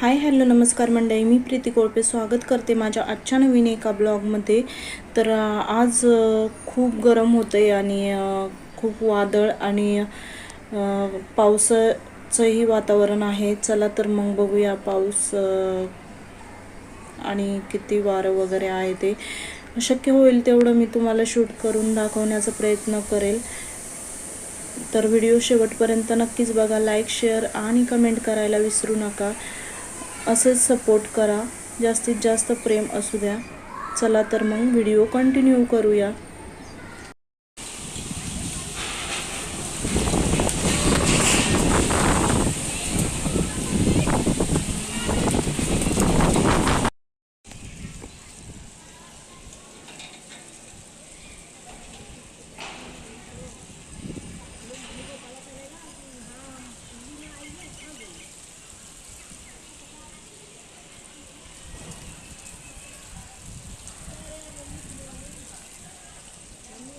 Hi hello नमस्कार मंडळी. मी प्रीती कोळपे स्वागत करते माझ्या आजच्या नवीन एका ब्लॉगमध्ये. तर आज खूप गरम होतं आहे आणि खूप वादळ आणि पावसाचंही वातावरण आहे. चला तर मग बघूया पाऊस आणि किती वारं वगैरे आहे ते. शक्य होईल तेवढं मी तुम्हाला शूट करून दाखवण्याचा प्रयत्न करेल. तर व्हिडिओ शेवटपर्यंत नक्कीच बघा. लाईक शेअर आणि कमेंट करायला विसरू नका. असेच सपोर्ट करा. जास्तीत जास्त प्रेम असू द्या. चला तर मग व्हिडिओ कंटिन्यू करूया.